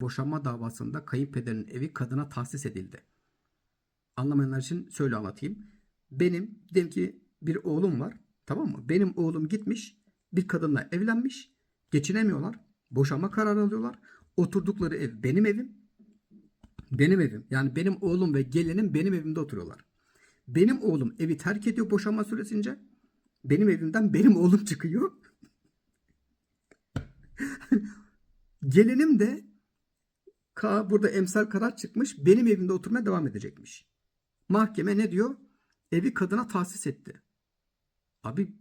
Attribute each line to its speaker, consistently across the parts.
Speaker 1: boşanma davasında kayınpederin evi kadına tahsis edildi. Anlamayanlar için şöyle anlatayım. Benim diyelim ki bir oğlum var. Tamam mı? Benim oğlum gitmiş bir kadınla evlenmiş. Geçinemiyorlar. Boşanma kararı alıyorlar. Oturdukları ev benim evim. Benim evim. Yani benim oğlum ve gelinim benim evimde oturuyorlar. Benim oğlum evi terk ediyor boşanma süresince. Benim evimden benim oğlum çıkıyor. Gelinim de ka burada emsal karar çıkmış. Benim evimde oturmaya devam edecekmiş. Mahkeme ne diyor? Evi kadına tahsis etti. Abi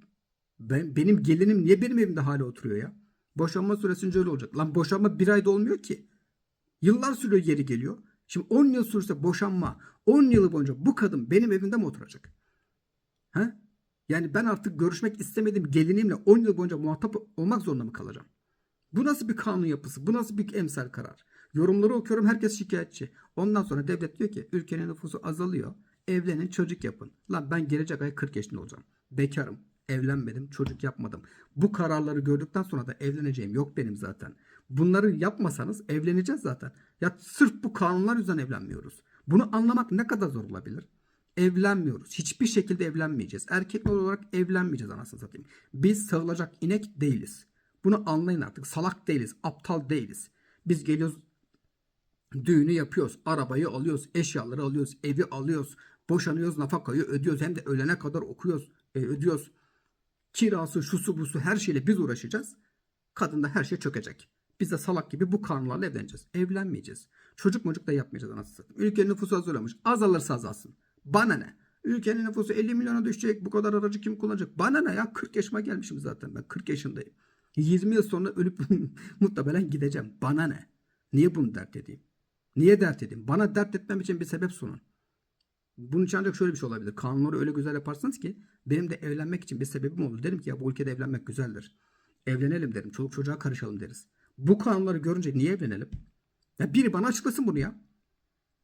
Speaker 1: ben, benim gelinim niye benim evimde hala oturuyor ya? Boşanma süresince öyle olacak. Lan boşanma bir ayda olmuyor ki. Yıllar sürüyor geri geliyor. Şimdi 10 yıl sürse boşanma 10 yılı boyunca bu kadın benim evimde mi oturacak? He? Yani ben artık görüşmek istemediğim gelinimle 10 yıl boyunca muhatap olmak zorunda mı kalacağım? Bu nasıl bir kanun yapısı? Bu nasıl bir emsal karar? Yorumları okuyorum herkes şikayetçi. Ondan sonra devlet diyor ki ülkenin nüfusu azalıyor. Evlenin çocuk yapın. Lan ben gelecek ay 40 yaşında olacağım. Bekarım. Evlenmedim. Çocuk yapmadım. Bu kararları gördükten sonra da evleneceğim yok benim zaten. Bunları yapmasanız evleneceğiz zaten. Ya sırf bu kanunlar yüzünden evlenmiyoruz. Bunu anlamak ne kadar zor olabilir? Evlenmiyoruz. Hiçbir şekilde evlenmeyeceğiz. Erkekler olarak evlenmeyeceğiz anasını satayım. Biz sağılacak inek değiliz. Bunu anlayın artık. Salak değiliz. Aptal değiliz. Biz geliyoruz düğünü yapıyoruz. Arabayı alıyoruz. Eşyaları alıyoruz. Evi alıyoruz. Boşanıyoruz. Nafakayı ödüyoruz. Hem de ölene kadar okuyoruz. e, ödüyoruz. Kirası, şusu, busu her şeyle biz uğraşacağız. Kadında her şey çökecek. Biz de salak gibi bu kanunlarla evleneceğiz. Evlenmeyeceğiz. Çocuk mucuk da yapmayacağız anasını. Ülkenin nüfusu azalıyormuş. Azalırsa azalsın. Bana ne? Ülkenin nüfusu 50 milyona düşecek. Bu kadar aracı kim kullanacak? Bana ne ya? 40 yaşıma gelmişim zaten ben. 40 yaşındayım. 20 yıl sonra ölüp muhtemelen gideceğim. Bana ne? Niye bunu dert edeyim? Niye dert edeyim? Bana dert etmem için bir sebep sunun. Bunun için ancak şöyle bir şey olabilir. Kanunları öyle güzel yaparsınız ki benim de evlenmek için bir sebebim olur. Derim ki ya bu ülkede evlenmek güzeldir. Evlenelim derim. Çoluk çocuğa karışalım deriz. Bu kanunları görünce niye evlenelim? Ya biri bana açıklasın bunu ya.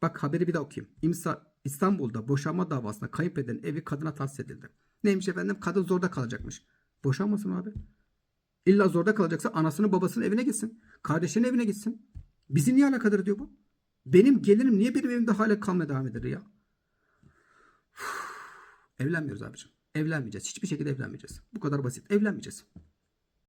Speaker 1: Bak haberi bir daha okuyayım. İmsa, İstanbul'da boşanma davasında kayınpederin evi kadına tahsis edildi. Neymiş efendim? Kadın zorda kalacakmış. Boşanmasın abi. İlla zorda kalacaksa anasının babasının evine gitsin. Kardeşinin evine gitsin. Bizi niye alakadar diyor bu? Benim gelinim niye benim evimde hala kalmaya devam eder ya? Uf, evlenmiyoruz abicim. Evlenmeyeceğiz. Hiçbir şekilde evlenmeyeceğiz. Bu kadar basit. Evlenmeyeceğiz.